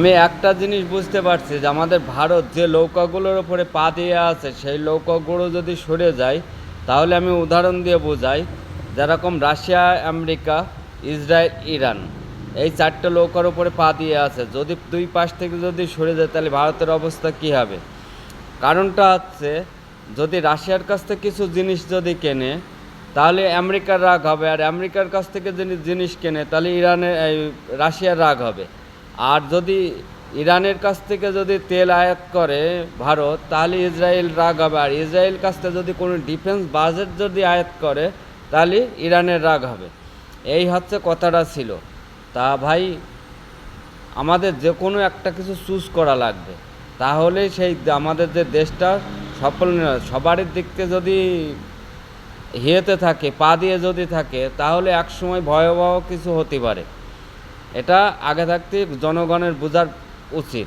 আমি একটা জিনিস বুঝতে পারছি যে আমাদের ভারত যে নৌকাগুলোর ওপরে পা দিয়ে আছে, সেই নৌকাগুলো যদি সরে যায়, তাহলে আমি উদাহরণ দিয়ে বোঝাই। যেরকম রাশিয়া, আমেরিকা, ইসরায়েল, ইরান, এই চারটে নৌকার ওপরে পা দিয়ে আছে। যদি দুই পাশ থেকে যদি সরে যায়, তাহলে ভারতের অবস্থা কী হবে? কারণটা হচ্ছে, যদি রাশিয়ার কাছ থেকে কিছু জিনিস যদি কেনে, তাহলে আমেরিকার রাগ হবে। আর আমেরিকার কাছ থেকে যদি জিনিস কেনে, তাহলে ইরানের রাশিয়ার রাগ হবে। আর যদি ইরানের কাছ থেকে যদি তেল আয়াত করে ভারত, তাহলে ইসরায়েল রাগ হবে। আর ইসরায়েল কাছ থেকে যদি কোনো ডিফেন্স বাজেট যদি আয়াত করে, তাহলে ইরানের রাগ হবে। এই হচ্ছে কথাটা ছিল। তা ভাই, আমাদের যে কোনো একটা কিছু চুজ করা লাগবে। তাহলে সেই আমাদের যে দেশটা সফল সবারই দিক থেকে যদি হিয়েতে থাকে, পা দিয়ে যদি থাকে, তাহলে একসময় ভয়াবহ কিছু হতে পারে। এটা আগে থাকতে জনগণের বোঝার উচিত।